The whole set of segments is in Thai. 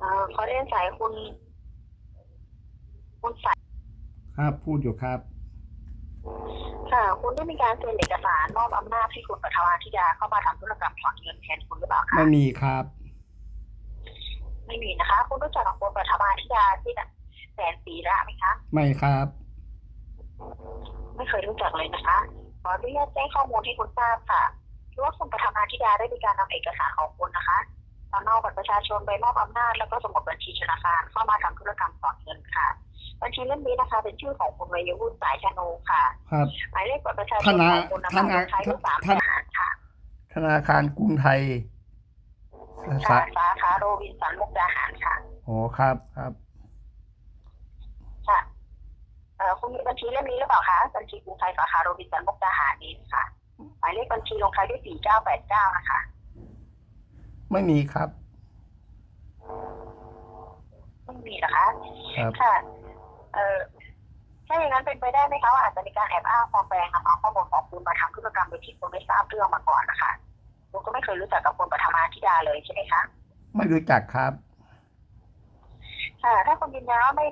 เอ่อขอเรียนสายคุณ คุณสายครับพูดอยู่ครับ ค่ะ คุณได้มีการเซ็นเอกสารมอบอำนาจให้คุณปัทมาธิดาเข้ามาทำธุรกรรมถอนเงินแทนคุณหรือเปล่าคะไม่มีครับ ไม่มีนะคะ คุณรู้จักกับคุณปัทมาธิดาที่แสนปีละไหมคะ ไม่ครับ ไม่เคยรู้จักเลยนะคะขออนุญาตแจ้งข้อมูลให้คุณทราบค่ะคือว่าคุณปฐมาธิดาได้มีการนำเอกสารของคุณนะคะ สำเนาบัตรประชาชนใบมอบอำนาจแล้วก็สมุดบัญชีธนาคารเข้ามาทำธุรกรรมถอนเงินค่ะ บัญชีเล่มนี้นะคะ เป็นชื่อของคุณวัยวุฒิสายชโนค่ะครับหมายเลขบัตรประชาชนธนาของคุณนะธคะนาใช้รูปสามธทนาหารค่ะธนาคารกรุงไทยสาค่ะสาขาโรบินสันมุกดาหารค่ะโอ้ครับครับค่ะเอ่อคุณมีบัญชีเล่มนี้หรือเปล่าคะบัญชีกรุงไทยสาขาโรบินสันมุกดาหารนี้ค่ะ หมายเลขบัญชีลงท้ายด้วยสี่เก้าแปดเก้านะคะ ไม่มีครับ ไม่มีนะคะครับ ค่ะ เอ่อถ้าอย่างนั้นเป็นไปได้ไหมคะว่าอาจจะมีการแอบอ้างปลอมแปลงนำเอาข้อมูลของคุณมาทำธุรกรรมโดยที่คุณไม่ทราบเรื่องมาก่อนนะคะคุณก็ไม่เคยรู้จักกับคุณปฐมาธิดาเลยใช่ไหมคะ ไม่รู้จักครับ ค่ะถ้าคุณยืนยันว่าไม่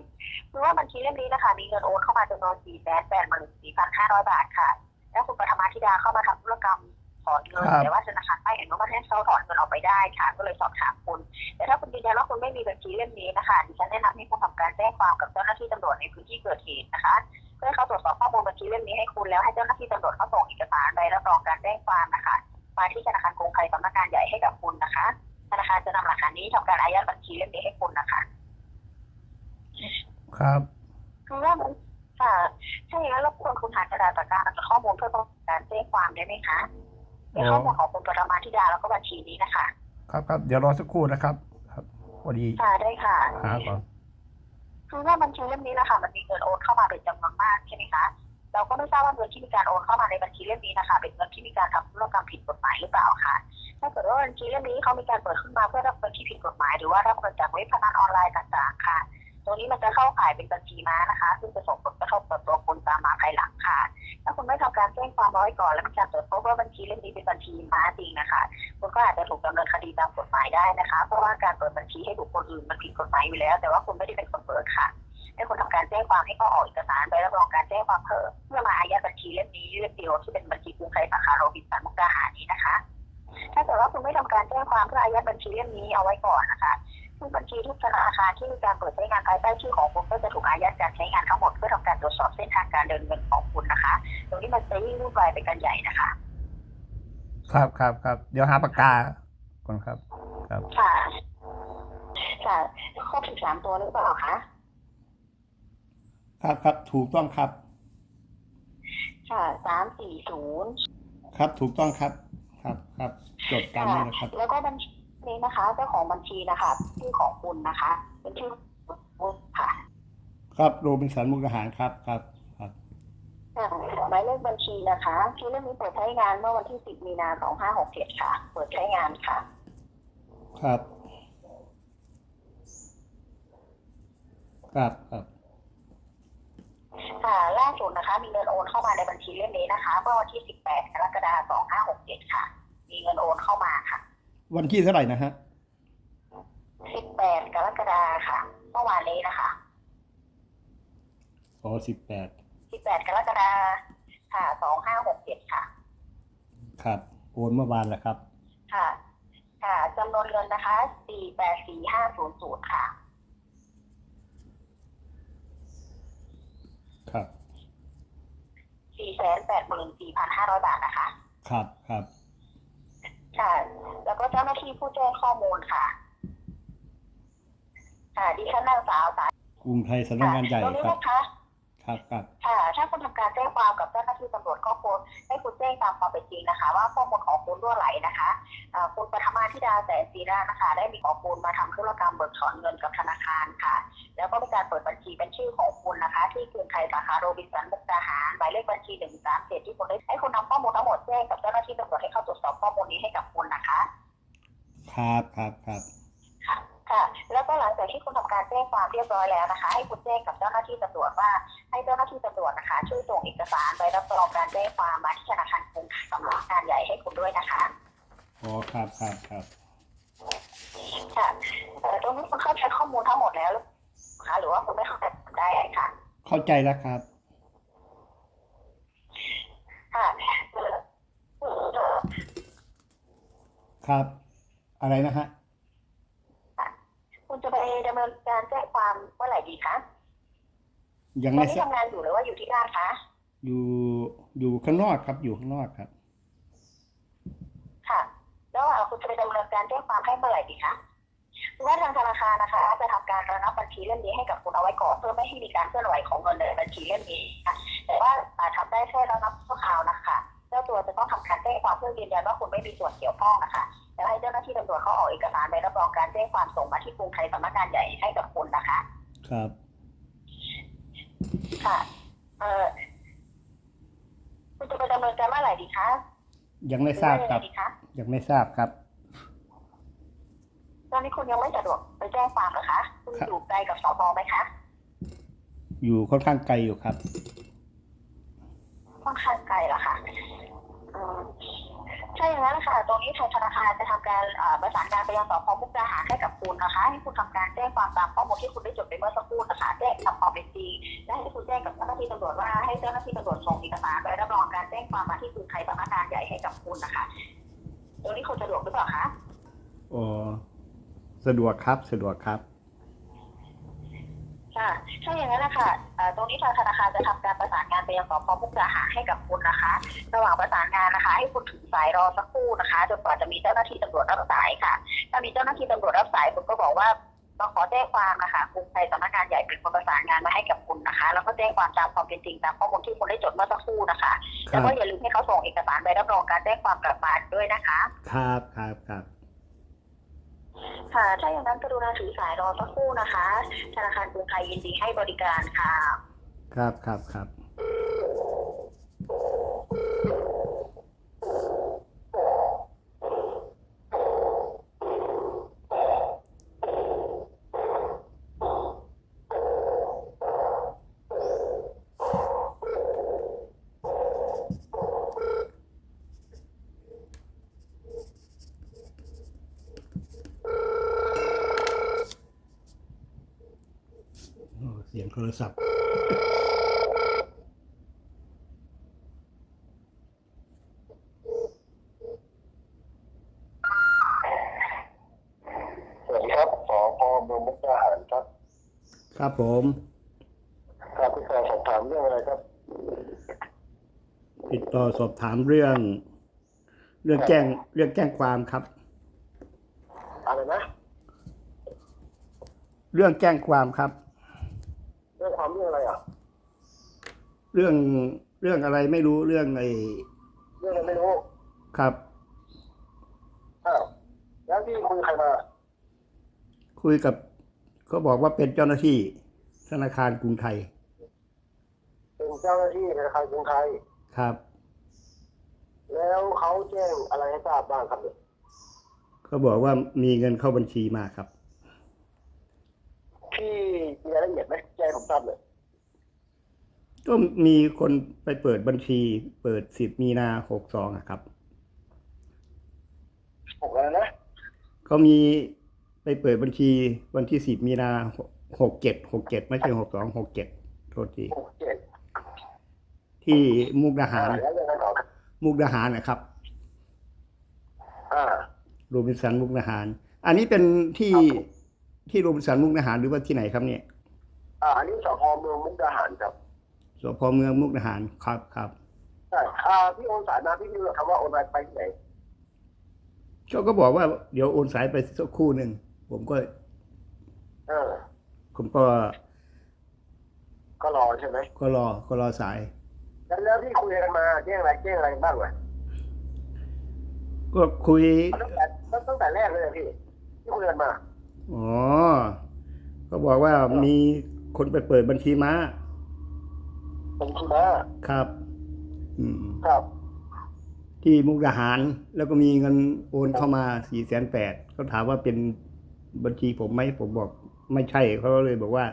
คือว่าบัญชีเล่มนี้นะคะมีเงินโอนเข้ามาจำนวนสี่แสนแปดหมื่นสี่พันห้าร้อยบาทค่ะ แล้วคุณปฐมาธิดาเข้ามาทำธุรกรรม ถอนเงินครับแต่ว่าธนาคารไม่อนุมัติให้เขาถอนเงินออกไปได้ค่ะก็เลยสอบถามคุณ แต่ถ้าคุณยืนยันว่าคุณไม่มีบัญชีเล่มนี้นะคะดิฉันแนะนำให้คุณทำการแจ้งความกับเจ้าหน้าที่ตำรวจในพื้นที่เกิดเหตุนะคะเพื่อให้เขาตรวจสอบข้อมูลบัญชีเล่มนี้ให้คุณแล้วให้เจ้าหน้าที่ตำรวจเขาส่งเอกสารใบรับรองการแจ้งความนะคะมาที่ธนาคารกรุงไทยสำนักงานใหญ่ให้กับคุณนะคะ ธนาคารจะนำหลักฐานนี้ทำการอายัดบัญชีเล่มนี้ให้คุณนะคะ ครับคือว่ามันค่ะถ้าอย่างนั้นรบกวนคุณหากระดาษปากกากับข้อมูลเพื่อต้องการแจ้งความได้ไหมคะ ในข้อมูลของคุณปรมาธิดาแล้วก็บัญชีนี้นะคะ ครับครับเดี๋ยวรอสักครู่นะครับ ครับพอดีค่ะได้ค่ะหาก่อนคือว่าบัญชีเล่มนี้นะคะมันมีเงินโอนเข้ามาเป็นจำนวนมากใช่ไหมคะเราก็ไม่ทราบว่าเงินที่มีการโอนเข้ามาในบัญชีเล่มนี้นะคะ เป็นเงินที่มีการทำธุรกรรมผิดกฎหมายหรือเปล่าค่ะถ้าเกิดว่าบัญชีเล่มนี้เขามีการเปิดขึ้นมาเพื่อรับเงินที่ผิดกฎหมาย หรือว่ารับเงินจากเว็บพนันออนไลน์ต่างๆค่ะ ตรงนี้มันจะเข้าข่ายเป็นบัญชีม้านะคะ ซึ่งจะส่งผลกระทบต่อตัวคุณตามมาภายหลังค่ะ ถ้าคุณไม่ทำการแจ้งความเอาไว้ก่อน แล้วมีการตรวจพบว่าบัญชีเล่มนี้เป็นบัญชีม้าจริงนะคะ คุณก็อาจจะถูกดำเนินคดีตามกฎหมายได้นะคะ เพราะว่าการเปิดบัญชีให้บุคคลอื่นมันผิดกฎหมายอยู่แล้ว แต่ว่าคุณไม่ได้เป็นคนเปิดค่ะให้คุณทำการแจ้งความให้เขาออกเอกสารใบรับรองการแจ้งความเพิ่มเพื่อมาอายัดบัญชีเล่มนี้เล่มเดียวที่เป็นบัญชีกรุงไทยสาขาโรบินสันมุกดาหารนี้นะคะ ถ้าเกิดว่าคุณไม่ทำการแจ้งความเพื่ออายัดบัญชีเล่มนี้เอาไว้ก่อนนะคะ ซึ่งบัญชีทุกธนาคารที่มีการเปิดใช้งานภายใต้ชื่อของคุณก็จะถูกอายัดการใช้งานทั้งหมดเพื่อทำการตรวจสอบเส้นทางการเดินเงินของคุณนะคะตรงนี้มันจะยิ่งวุ่นวายไปกันใหญ่นะคะ ครับครับครับเดี๋ยวหาปากกาก่อนครับ ครับค่ะค่ะครบสิบสามตัวหรือเปล่าคะครับครับถูกต้องครับ ค่ะสามสี่ศูนย์ครับถูกต้องครับ ครับครับจดตามนี้นะครับ แล้วก็บัญชี นี้นะคะเจ้าของบัญชีนะคะชื่อของคุณนะคะ เป็นชื่อคุณค่ะครับโรบินสันมุกดาหารครับครับครับค่ะหมายเลขบัญชีนะคะที่เรื่องนี้เปิดใช้งานเมื่อวันที่ 10 มีนา2567ค่ะ เปิดใช้งานค่ะ ครับครับครับค่ะล่าสุดนะคะ มีเงินโอนเข้ามาในบัญชีเล่มนี้นะคะเมื่อวันที่ 18 กรกฎาคม2567 ค่ะ มีเงินโอนเข้ามาค่ะ วันที่เท่าไหร่นะฮะ18กรกฎาคมค่ะ เมื่อวานนี้นะคะอ๋อสิบแปด18กรกฎาคมค่ะ2567ค่ะ ครับโอนเมื่อวานแหละครับ ค่ะ ค่ะจำนวนเงินนะคะ484500ค่ะ ครับ484,500บาทนะคะ ครับครับ ค่ะ แล้วก็เจ้าหน้าที่ผู้แจ้งข้อมูลค่ะ ค่ะดิฉันนางสาวสายกรุงไทยสำนักงานใหญ่ตรงนี้ครับ นะคะ ครับครับค่ะถ้าคุณทำการแจ้งความกับเจ้าหน้าที่ตำรวจก็ควรให้คุณแจ้งตามความเป็นจริงนะคะ ว่าข้อมูลของคุณรั่วไหลนะคะอ่าคุณปฐมาธิดาแสนศรีรานะคะ ได้มีข้อมูลมาทำธุรกรรมเบิกถอนเงินกับธนาคารค่ะ แล้วก็มีการเปิดบัญชีเป็นชื่อของคุณนะคะ ที่กรุงไทยสาขาโรบินสันมุกดาหารหมายเลขบัญชีหนึ่งสามเจ็ดที่คุณได้ให้คุณนำข้อมูลทั้งหมดแจ้งกับเจ้าหน้าที่ตำรวจให้เข้าตรวจสอบข้อมูลนี้ให้กับคุณนะคะ ครับครับครับ ค่ะค่ะ แล้วก็หลังจากที่คุณทำการแจ้งความเรียบร้อยแล้วนะคะ ให้คุณแจ้งกับเจ้าหน้าที่ตำรวจว่าให้เจ้าหน้าที่ตำรวจนะคะ ช่วยส่งเอกสารใบรับรองการแจ้งความมาที่ธนาคารกรุงสำนักงานใหญ่ให้คุณด้วยนะคะอ๋อครับครับครับค่ะเอ่อตรงนี้คุณเข้าใจข้อมูลทั้งหมดแล้วหรือเปล่าคะหรือว่าคุณไม่เข้าใจได้ค่ะ เข้าใจแล้วครับ ค่ะเอ่อ ครับ อะไรนะฮะ คุณจะไปดำเนินการแจ้งความเมื่อไหร่ ดีคะยังตอนไม่นี้ทราบทำงานอยู่หรือว่าอยู่ที่บ้านคะ อยู่อยู่ข้างนอกครับอยู่ข้างนอกครับ ค่ะ แล้วเอ่อคุณจะไปดำเนินการแจ้งความให้เมื่อไหร่ดีคะคือว่าทางธนาคารนะคะจะทำการระงับบัญชีเล่มนี้ให้กับคุณเอาไว้ก่อนเพื่อไม่ให้มีการเคลื่อนไหวของเงินในบัญชีเล่มนี้ค่ะแต่ว่าอ่าทำได้แค่ระงับชั่วคราวนะคะเจ้าตัวจะต้องทำการแจ้งความเพื่อยืนยันว่าคุณไม่มีส่วนเกี่ยวข้องนะคะแล้วให้เจ้าหน้าที่ตำรวจเขาออกเอกสารใบรับรองการแจ้งความส่งมาที่กรุงไทยสำนักงานใหญ่ให้กับคุณนะคะ ครับ ค่ะ เออคุณจะไปดำเนินการเมื่อไหร่ดีคะยังไม่ทราบหอคว่ารับยังไงดีคะยังไม่ทราบครับ ตอนนี้คุณยังไม่สะดวกไปแจ้งความเหรอคะ คุณครับ อยู่ไกลกับสพไหมคะอยู่ค่อนข้างไกลอยู่ครับ ค่อนข้างไกลเหรอคะอืม ถ้าอย่างนั้นนะคะตรงนี้ทางธนาคารจะทำการประสานงานไปยังสพมุกดาหารให้กับคุณนะคะ ให้คุณทำการแจ้งความตามข้อมูลที่คุณได้จดไปเมื่อสักครู่นะคะแจ้งตามความเป็นจริงและให้คุณแจ้งกับเจ้าหน้าที่ตำรวจว่าให้เจ้าหน้าที่ตำรวจส่งเอกสารใบรับรองการแจ้งความมาที่กรุงไทยสำนักงานใหญ่ให้กับคุณนะคะ ตรงนี้คุณสะดวกหรือเปล่าคะอ๋อสะดวกครับสะดวกครับ ค่ะถ้าอย่างนั้นนะคะเอ่อตรงนี้ทางธนาคารจะทำการประสานงานไปยังสพมุกดาหารให้กับคุณนะคะ ระหว่างประสานงานนะคะ ให้คุณถือสายรอสักครู่นะคะจนกว่าจะมีเจ้าหน้าที่ตำรวจรับสายค่ะ ถ้ามีเจ้าหน้าที่ตำรวจรับสายคุณก็บอกว่าต้องขอแจ้งความนะคะกรุงไทยสำนักงานใหญ่เป็นคนประสานงานมาให้กับคุณนะคะ แล้วก็แจ้งความตามความเป็นจริงตามข้อมูลที่คุณได้จดเมื่อสักครู่นะคะคแล้รัวบก็อย่าลืมให้เขาส่งเอกสารใบรับรองการแจ้งความกลับมาด้วยนะคะ ครับครับครับ ค่ะ ถ้าอย่างนั้นกรุณาถือสายรอสักครู่นะคะ ธนาคารกรุงไทยยินดีให้บริการค่ะ ครับครับครับ ทรศัพท์ สวัสดีครับสพเมืองมุกดาหารครับ ครับผม ครับพี่ชายสอบถามเรื่องอะไรครับ ติดต่อสอบถามเรื่อง เรื่องแจ้งเรื่องแจ้งความครับ อะไรนะ เรื่องแจ้งความครับ เรื่องความเรื่องอะไรอะ เรื่องเรื่องอะไรไม่รู้เรื่องไอ้เรื่องอะไรไม่รู้ครับอ้าวแล้วที่คุยใครมา คุยกับเขาบอกว่าเป็นเจ้าหน้าที่ธนาคารกรุงไทย เป็นเจ้าหน้าที่ธนาคารกรุงไทยครับ แล้วเขาแจ้งอะไรให้ทราบบ้างครับเนี่ยเขาบอกว่ามีเงินเข้าบัญชีมาครับ พี่มีรายละเอียดไหมแจ้งผมทราบเลย ก็มีคนไปเปิดบัญชี เปิดสิบมีนาหกสองครับผมอะไรนะเขามีไปเปิดบัญชีวันที่สิบมีนาหกเจ็ดหกเจ็ดไม่ใช่หกสองหกเจ็ดโทษทีหกเจ็ดที่มุกดาอ่าหารแล้วยังไงต่อมุกดาหารนะครับอ่าโรบินสันมุกดาหาร อันนี้เป็นที่ที่โรบินสันมุกดาหารหรือว่าที่ไหนครับเนี่ย อ่าอันนี้สพเมืองมุกดาหารครับ สพเมืองมุกดาหารครับครับใช่อ่าพี่โอนสายมาพี่รู้คำว่าโอนไปที่ไหนเขาก็บอกว่าเดี๋ยวโอนสายไปสักครู่หนึ่งผมก็ เออ ผมก็ก็รอใช่ไหมก็รอก็รอสาย แล้วแล้วที่คุยกันมาแจ้งอะไรแจ้งอะไรบ้างวะก็คุยตั้งแต่ตั้งแต่แรกเลยอะพี่ ที่คุยกันมาอ๋อก็บอกว่ามีคนไปเปิดบัญชีม้า เป็นชีมาครับ อืม ครับ ที่มุกดาหารแล้วก็มีเงินโอนเข้ามาสี่แสนแปดเขาถามว่าเป็นบัญชีผมไหมผมบอก ไม่ใช่เขาก็เลยบอกว่า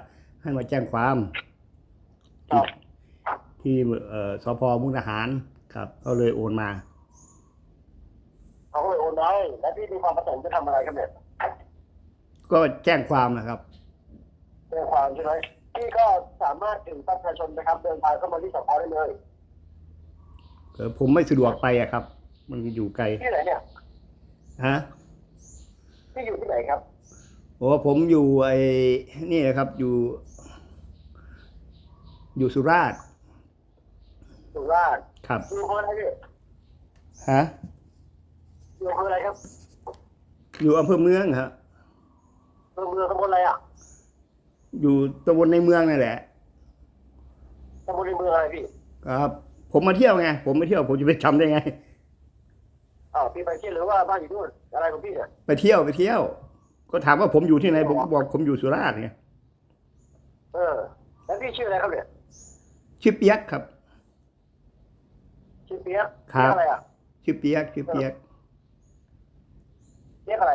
ให้มาแจ้งความครับ ที่เอ่อสพมุกดาหารครับเขาเลยโอนมา เขาก็เลยโอนไว้แล้วพี่มีความประสงค์จะทำอะไรครับเนี่ยก็แจ้งความนะครับ แจ้งความใช่ไหม พี่ก็สามารถถึงประชาชนนะครับ เดินทางเข้ามาที่สพได้เลยเออผมไม่สะดวกไปอะครับ มันอยู่ไกลที่ไหนเนี่ยฮะพี่อยู่ที่ไหนครับโอ้ผมอยู่ไอ้นี่นะครับอยู่ อยู่สุราษฎร์สุราษฎร์ครับอยู่อำเภออะไรพี่ฮะอยู่อำเภออะไรครับ อยู่อำเภอเมืองฮะอำเภอเมืองตำบลอะไรอะ อยู่ตำบลในเมืองนั่นแหละ ตำบลในเมืองอะไรพี่ ครับ ผมมาเที่ยวไง ผมมาเที่ยว ผมจะไปจำได้ไง อ้าวพี่ไปเที่ยวหรือว่าบ้านอยู่นู่นอะไรของพี่เนี่ย ไปเที่ยวไปเที่ยว ก็ถามว่าผมอยู่ที่ไหน ผมก็บอกผมอยู่สุราษฎร์ไง เออ แล้วพี่ชื่ออะไรครับเนี่ยชื่อเปียกครับ ชื่อเปียกครับเปี๊ยกอะไรอะชื่อเปียกชื่อเปียกเปียกอะไร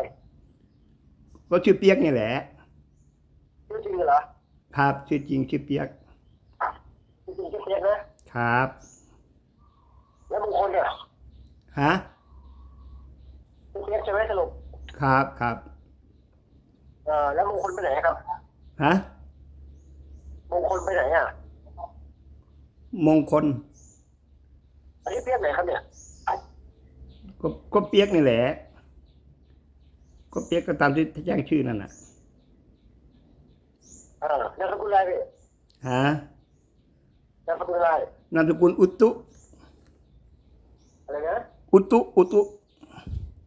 ก็ชื่อเปียกนี่แหละชื่ อจริงเหรอครับชื่อจริงชื่อเปียกชื่อจริงชื่อเปียกนะครับ แล้วมงคลเนี่ยฮะชื่อเปียกใช่ไหมสรุปครับครับเออแล้วมงคลไปไหนครับฮะมงคลไปไหนอะมงคลอันนี้เปียกไหนครับเนี่ยก็ก็เปียกนี่แหละก็เปียกก็ตามที่แจ้งชื่อนั่นน่ะเออนามสกุลอะไรพี่ฮะนามสกุลอะไรนามสกุลอุตุอะไรนะอุตุอุตุ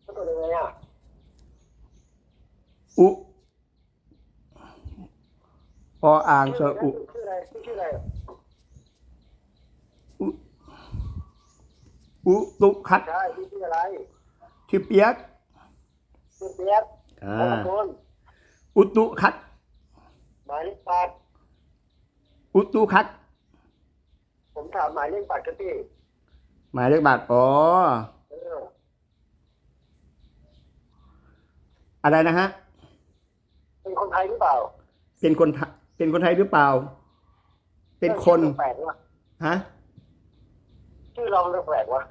สกุลยังไงอะอุออ่างสระอุชื่ออะไรชื่ออะไรอุตุคัดใช่พี่ชื่ออะไรชื่อเปียกชื่อเปียกอ่านามสกุลอุตุคัด หมายเลขแปดอุตุคัดผมถามหมายเลขบัตรครับพี่หมายเลขบัตรอ๋อเอออะไรนะฮะ เป็นคนไทยหรือเปล่าเป็นคนไทเป็นคนไทยหรือเปล่า เป็นคนแปลกวะฮะชื่อเราแปลกวะ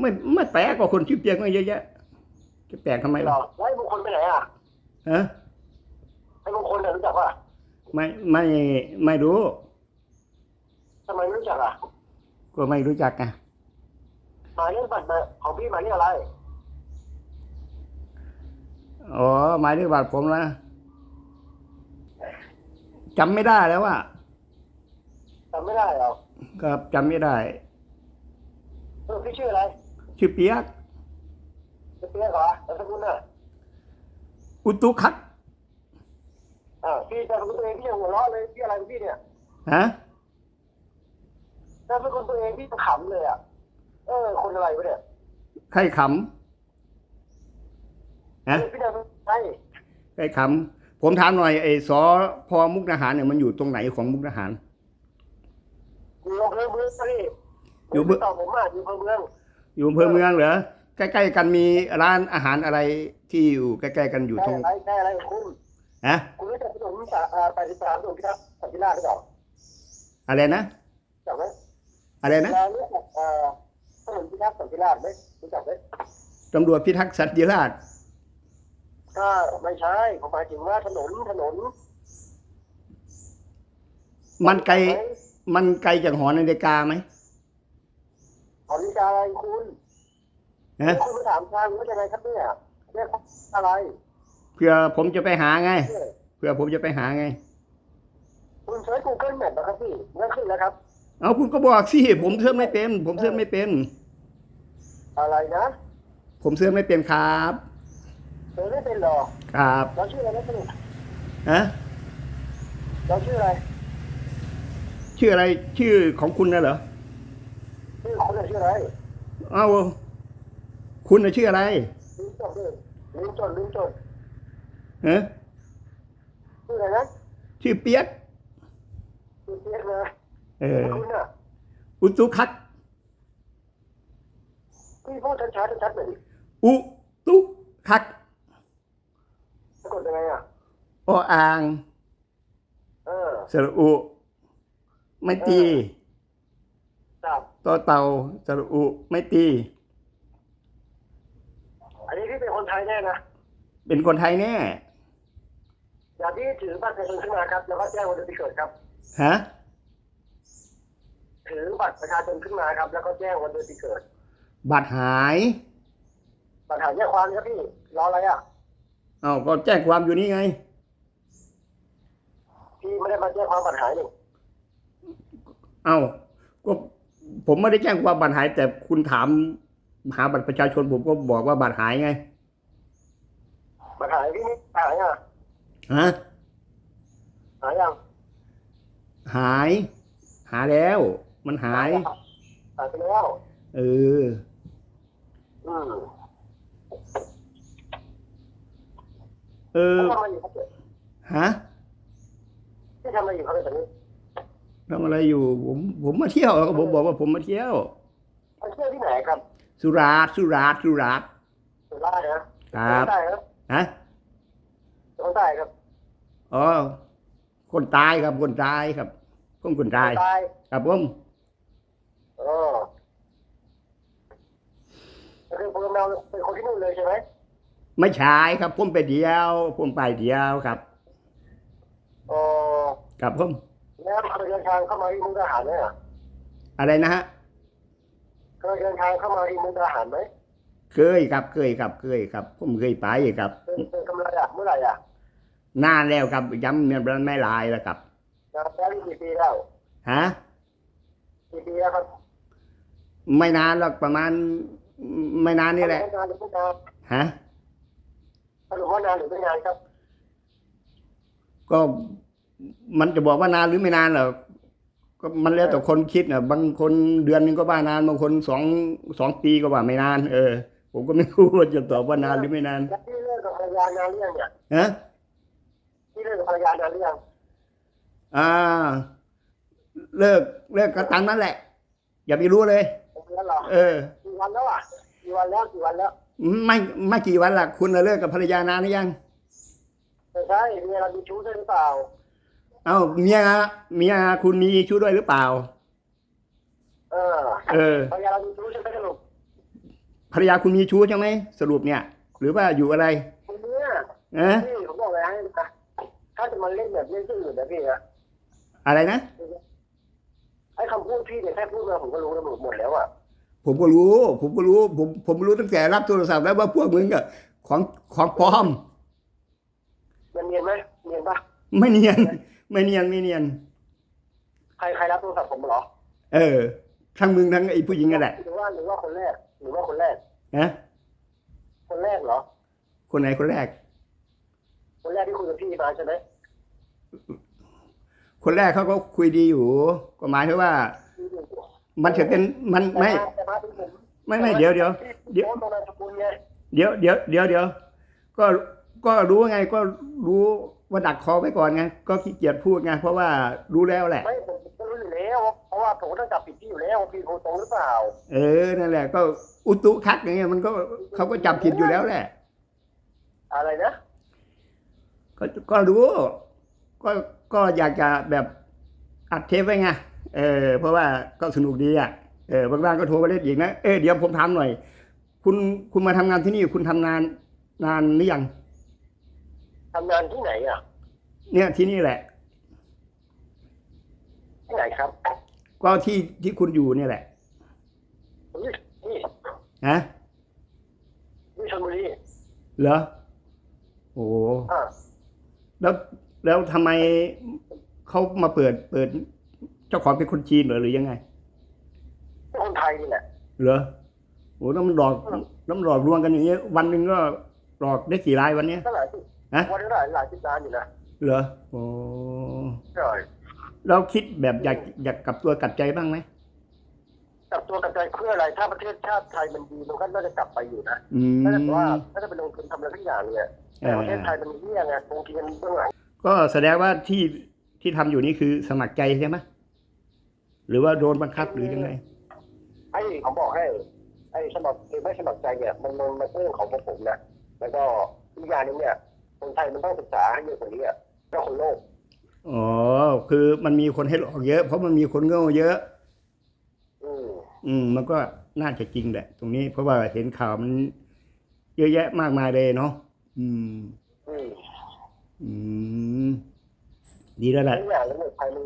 ไม่ไม่แปลกกว่าคนชื่อเปียกไม่เยอะแยะจะแปลกทำไมเราล่ะแล้วไอ้มงคลไปไหนอะฮะ ไอ้มงคลเนี่ยรู้จักป่ะ ไม่ไม่ไม่รู้ทำไมไม่รู้จักอะก็ไม่รู้จักไงหมายเลขบัตรมาของพี่หมายเลขอะไรอ๋อหมายเลขบัตรผมนะจำไม่ได้แล้วว่าจำไม่ได้เหรอก็จำไม่ได้เออพี่ชื่ออะไร ชื่อเปียกชื่อเปียกเหรอนามสกุลน่ะอุตุคัด อ่าพี่นามสกุลตัวเองพี่ยังหัวเราะเลยพี่อะไรของพี่เนี่ยฮะนามสกุลตัวเองพี่ขำเลยอะเออ คนอะไรวะเนี่ยใครขำฮะพี่นามสกุลใช่ใครขำผมถามหน่อยไอ้สอพอมุกดาหารเนี่ยมันอยู่ตรงไหนของมุกดาหารอยู่อำเภอเมืองสิอยู่เมืองต่อผมอะอยู่อำเภอเมืองอยู่อำเภอเมืองเหรอใกล้ๆกันมีร้านอาหารอะไรที่อยู่ใกล้ๆกันอยู่ได้ตรงอะไรได้อะไรของคุณ ฮะคุณรู้จักถนนสาอ่าแปดสิบสามถนนพิทักษ์สันติราชหรือเปล่าอะไรนะรู้จักไหมอะไรนะเรารู้จักเอ่อถนนพิทักษ์สันติราชไหมรู้จักไหมตำรวจพิทักษ์สันติราษฎร์ถ้าไม่ใช่ผมหมายถึงว่าถนนถนน มันไกลมันไกลจากหอนาฬิกาไหมขอนิจาอะไรคุณฮะคุณมาถามทางว่าจะไงครับเนี่ยเรียกอะไร เพื่อผมจะไปหาไงเนี่ยเพื่อผมจะไปหาไง คุณเซิร์ช Google Map นะครับพี่นั่นขึ้นแล้วครับ เอาคุณก็บอกสิผมเชื่อไม่เป็น ผมเชื่อไม่เป็น อะไรนะ ผมเชื่อไม่เป็นครับเซิร์ชไม่เป็นหรอครับเราชื่ออะไรนะสรุปฮะเราชื่ออะไร ชื่ออะไร ชื่อของคุณน่ะเหรอชื่อคุณน่ะชื่ออะไรเอ้าคุณน่ะชื่ออะไรลืมจดเลยลืมจดลืมจด ฮะชื่ออะไรนะชื่อเปียกชื่อเปียกนะเออคุณน่ะอุตุคัดพี่พูดชัดๆชัดๆหน่อยดิอุตุคัดสะกดยังไงอะออ่าง เออสระอุไม่ตีจับต่อเต่าสระอุไม่ตี อันนี้พี่เป็นคนไทยแน่นะ เป็นคนไทยแน่ ที่ถือบัตรประชาชนขึ้นมาครับ แล้วก็แจ้งวันเดือนปีเกิดครับ ฮะ ถือบัตรประชาชนขึ้นมาครับ แล้วก็แจ้งวันเดือนปีเกิดบัตรหาย ปัญหาแจ้งความครับพี่ รออะไรอะ เอ้าก็แจ้งความอยู่นี่ไง พี่ไม่ได้มาแจ้งความปัญหาหนึ่งเอ้าก็ผมไม่ได้แจ้งความบัตรหาย แต่คุณถามหาบัตรประชาชนผมก็บอกว่าบัตรหายไง ปัญหาพี่ไม่หายอะ ฮะหายยังหาย หาแล้ว มันหาย หายไปแล้วเอออืมเออทำอะไรอยู่ครับเนี่ยฮะพี่ทำอะไรอยู่ครับตอนนี้ทำอะไรอยู่ ผมผมมาเที่ยวก็ผมบอกว่าผมมาเที่ยวไปเที่ยวที่ไหนครับ สุราษฎร์สุราษฎร์สุราษฎร์สุราษฎร์นะครับคนใต้ครับ ฮะ คนใต้ครับอ๋อคนตายครับคนตายครับผมคนตาย คนใต้ครับผมเออก็คือพลเมืองเป็นคนที่นู่นเลยใช่ไหมไม่ใช่ครับผมไปเดียว ผมไปเดียวครับเออครับผมแล้วเคยเดินทางเข้ามาที่มุกดาหารไหมอะอะไรนะฮะเคยเดินทางเข้ามาที่มุกดาหารไหมเคยครับเคยครับเคยครับ ผมเคยไปครับ เป็นเป็นกำไรอะเมื่อไหร่อะ นานแล้วครับย้ำเมียนไม่ลายแล้วครับนานแล้วกี่ปีแล้วฮะกี่ปีแล้วครับไม่นานหรอกประมาณ ไม่นานนี่แหละนานหรือไม่นานฮะสรุปว่านานหรือไม่นานครับ ก็มันจะบอกว่านานหรือไม่นานเหรอก็มันแล้วแต่คนคิดนะบางคนเดือนหนึงก็ว่านานบางคนสองสองปีก็ว่าไม่นาน เออ ผมก็ไม่รู้ว่าจะตอบว่านานหรือไม่นานแล้วพี่เลิกกับภรรยานานหรือยังเนี่ยฮะ พี่เลิกกับภรรยานานหรือยังอ่า เลิกเลิกก็ตามนั้นแหละ อย่าไปรู้เลยเป็นเดือนเหรอเออ กี่วันแล้วอะกี่วันแล้วกี่วันแล้วไม่ไม่กี่วันหลักคุณน่ะเลิกกับภรรยานานหรือยัง ไม่ใช่เมียเรามีชู้ใช่หรือเปล่าเอ้าเมียเมียคุณมีชู้ด้วยหรือเปล่า เออเออ ภรรยาเรามีชู้ใช่ไหมสรุปภรรยาคุณมีชู้ใช่ไหมสรุปเนี่ย หรือว่าอยู่อะไรคุณเนี่ยเอะพี่ผมบอกอะไรให้นะถ้าจะมาเล่นแบบเล่นที่อื่นนะพี่นะอะไรนะไอ้คำพูดพี่เนี่ยแค่พูดมาผมก็รู้แล้วหมดแล้วอะผมก็รู้ ผมก็รู้ ผมผมรู้ตั้งแต่รับโทรศัพท์แล้วว่าพวกมึงอะของของปลอมมันเนียนไหมเนียนปะไม่เนียน ไม่เนียนไม่เนียน ใครใครรับโทรศัพท์ผมเหรอ เออ ทั้งมึงทั้งไอ้ผู้หญิงกันแหละหรือว่าหรือว่าคนแรก หรือว่าคนแรกนะคนแรกเหรอ คนไหนคนแรก คนแรกที่คุยกับพี่มาใช่ไหม คนแรกเขาก็คุยดีอยู่ ก็หมายถึงว่า มันจะเป็นมันไม่แต่มาถึงผมไม่ไม่เดี๋ยวเดี๋ยวเดี๋เดี๋ยยววตรงนามสกุลไงเดี๋ยวเดี๋ยวเดี๋ยวเดี๋ยวก็ก็รู้ไงก็รู้ว่าดักคอไว้ก่อนไง ก็ขี้เกียจพูดไงเพราะว่ารู้แล้วแหละไม่ผมก็รู้อยู่แล้วเพราะว่าผมก็ต้องจับผิดพี่อยู่แล้วว่าพี่โทรตรงหรือเปล่า เออนั่นแหละ ก็อุตุคักอย่างเงี้ยมันก็เขาก็จับผิดอยู่แล้วแหละ อะไรนะก็ก็รู้ ก็ก็อยากจะแบบอัดเทปไว้ไงเออเพราะว่าก็สนุกดีอะเออบางร้านก็โทรมาเล่นอีกนะเออเดี๋ยวผมถามหน่อย คุณคุณมาทำงานที่นี่คุณทำงานนานหรือยังทำงานที่ไหนอะ เนี่ยที่นี่แหละที่ไหนครับ ก็ที่ที่คุณอยู่เนี่ยแหละนี่นี่ฮะนี่ชลบุรีเหรอโอ้อ่าแล้ว แล้วทำไมเขามาเปิดเปิด เจ้าของเป็นคนจีนเหรอหรือยังไงเป็นคนไทยนี่แหละเหรอโอ้แล้วมันหลอกแล้วมันหลอกลวงกันอย่างเงี้ยวันหนึ่งก็หลอกได้กี่รายวันเนี้ยก็หลายสิบฮะวันนี้หลายหลายสิบล้านอยู่นะเหรอโอ้ใช่เราคิดแบบอยากอยากกลับตัวกลับใจบ้างไหมกลับตัวกลับใจเพื่ออะไรถ้าประเทศชาติไทยมันดีมันก็น่าจะกลับไปอยู่นะอืมถ้าแต่ว่าถ้าจะไปลงทุนทำอะไรทุกอย่างเนี่ยแต่ประเทศไทยมันเหี้ยไงคงกินเบื้องหลัง ก็แสดงว่าที่ที่ทำอยู่นี่คือสมัครใจใช่ไหมหรือว่าโดนบังคับหรือยังไงไอ้ผมบอกให้ ไอ้สมัครหรือไม่สมัครใจเนี่ยมันมันมันเรื่องของพวกผมนะแล้วก็อีกอย่างหนึงเนี่ยคนไทยมันต้องศึกษาให้เยอะกว่านี้อะก็คนโลกอ๋อคือมันมีคนให้หลอกเยอะ เพราะมันมีคนโง่เยอะ อืมอืม มันก็น่าจะจริงแหละ ตรงนี้เพราะว่าเห็นข่าวมัน เยอะแยะมากมายเลยเนาะอืม อืมอืม ดีแล้วแหละทุกอย่างระบบภายมัน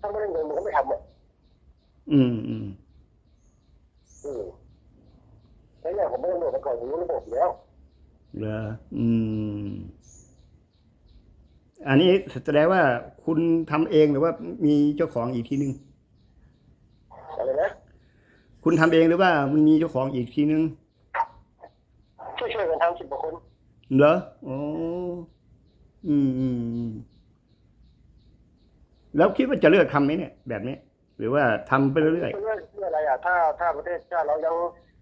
ถ้าไม่ได้เงินมันก็ไม่ทำอะอืมอืมอืมแล้วอย่างผมไม่ได้ระบบมาก่อนผมรู้ระบบอยู่แล้วเหรออืม อันนี้แสดงว่าคุณทำเองหรือว่ามีเจ้าของอีกทีนึงอะไรนะคุณทำเองหรือว่ามันมีเจ้าของอีกทีนึงช่วยช่วยๆกันทำสิบกว่าคนเหรออ๋ออืมอืมอืม แล้วคิดว่าจะเลิกทำไหมเนี่ย แบบนี้ หรือว่าทำไปเรื่อยเพื่อเพื่ออะไรอะ ถ้าถ้าประเทศชาติเรายัง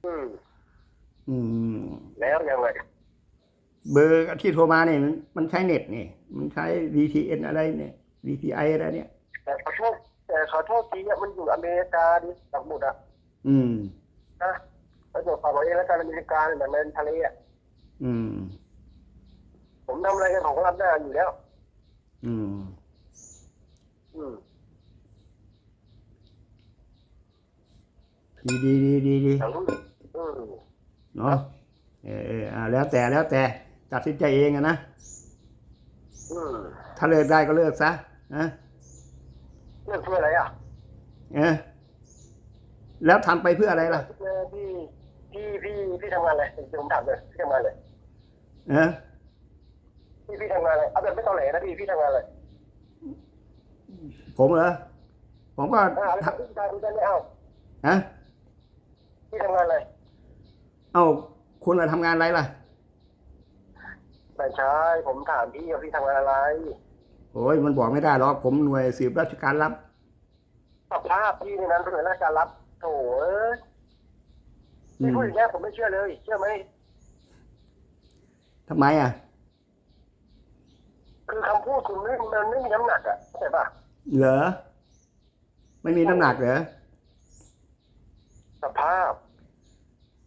อืมๆอืม แล้วยังไงเบอร์ที่โทรมาเนี่ยมันมันใช้เน็ตนี่ มันใช้ VPN อะไรเนี่ย VPI อะไรเนี่ย แต่ขอโทษแต่ขอโทษทีอะมันอยู่อเมริกาดิปักหมุดอะอืม นะไปตรวจสอบเอาเองแล้วกันอเมริกาเนี่ยในทะเลอะอืม ผมทำอะไรกันของรับหน้าอยู่แล้ว อืมอืม ดีดีดีดีดีอย่างนู้นอืมเนาะเออเอออ่าแล้วแต่แล้วแต่ตัดสินใจเองอะนะอืมถ้าเลิกได้ก็เลิกซะนะเรื่องเพื่ออะไรอะเออแล้วทำไปเพื่ออะไรล่ะเออพี่พี่พี่พี่ทำงานอะไรเดี๋ยวผมถามเลยพี่ทำงานอะไรเออพี่พี่ทำงานอะไรเอาแบบไม่ตอแหลนะพี่พี่ทำงานอะไร ผมเหรอ ผมก็อ่าแล้วพี่ชายคุณจะไม่เอาฮะพี่ทำงานอะไรเอ้าคุณมาทำงานอะไรล่ะไม่ใช่ผมถามพี่ว่าพี่ทำงานอะไรโอ้ยมันบอกไม่ได้หรอกผมหน่วยสืบราชการรับสภาพพี่ในนั้นเป็นหน่วยราชการรับโถเอ้ยอืพี่มพูดอย่างนี้ยผมไม่เชื่อเลย เชื่อไหมทำไมอะ คือคำพูดคุณไม่มันไม่มีน้ำหนักอะเข้าใจป่ะเหรอ ไม่มีน้ำหนักเหรอ สภาพ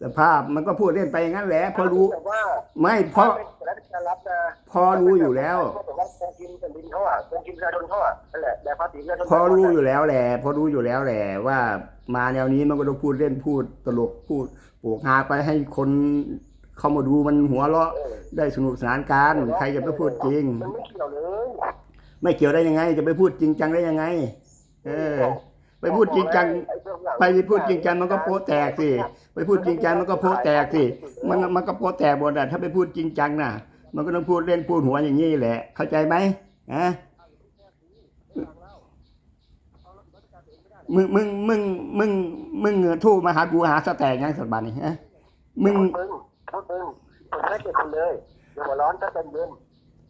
สภาพมันก็พูดเล่นไปอย่างนั้นแหละพอรู้แบบว่าไม่เพราะเป็นราชการรับนะพอรู้อยู่แล้ว แต่ว่าโกงกินแผ่นดินเขาอะโกงกินประชาชนเขาอะนั่นแหละแต่ภาษีประชาชนพอรู้อยู่แล้วแหละพอรู้อยู่แล้วแหละว่ามาแนวนี้มันก็ต้องพูดเล่นพูดตลกพูดโปกฮาไปให้คน เข้ามาดูมันหัวเราะเออได้สนุกสนานกันใครจะไปพูดจริง มันไม่เกี่ยวเลย ไม่เกี่ยวได้ยังไง จะไปพูดจริงจังได้ยังไง เออ ไปพูดจริงจัง ไปพูดจริงจังมันก็โป๊ะแตกสิไปพูดจริงจังมันก็โป๊ะแตกสิมันมันก็โป๊ะแตกหมดอะถ้าไปพูดจริงจังน่ะ มันก็ต้องพูดเล่นพูดหัวอย่างนี้แหละ เข้าใจไหมฮะมึงมึงมึงมึงมึงทู่มาหากูหาสแตกยังสักบาทนี่ฮะมึง พูดมึงพูดมึงผมให้เกียรติคุณเลยอย่าหัวร้อนถ้าเป็นเย็น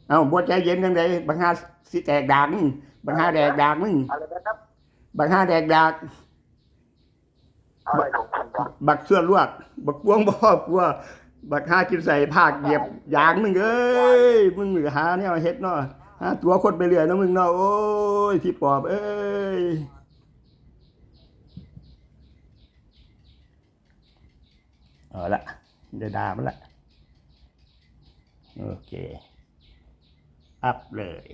เอ้าบวใจเย็นยังไงบางหาสิแตกดากมึงบางหาแดกดากมึงอะไรนะครับบางหาแดกดากอะไรของคุณวะบักเสื้อลวก บักพวงบ่อปัว บักหากินใส่ภาคเหยียบยางมึงเอ้ยมึงเหลือหาเนี่ยเฮ็ดเนาะหาตัวคนไปเรื่อยเนาะมึงเนาะโอ้ยพี่ปอบเอ้ยเอาละ เดี๋ยวด่ามันละ โอเค อัพเลย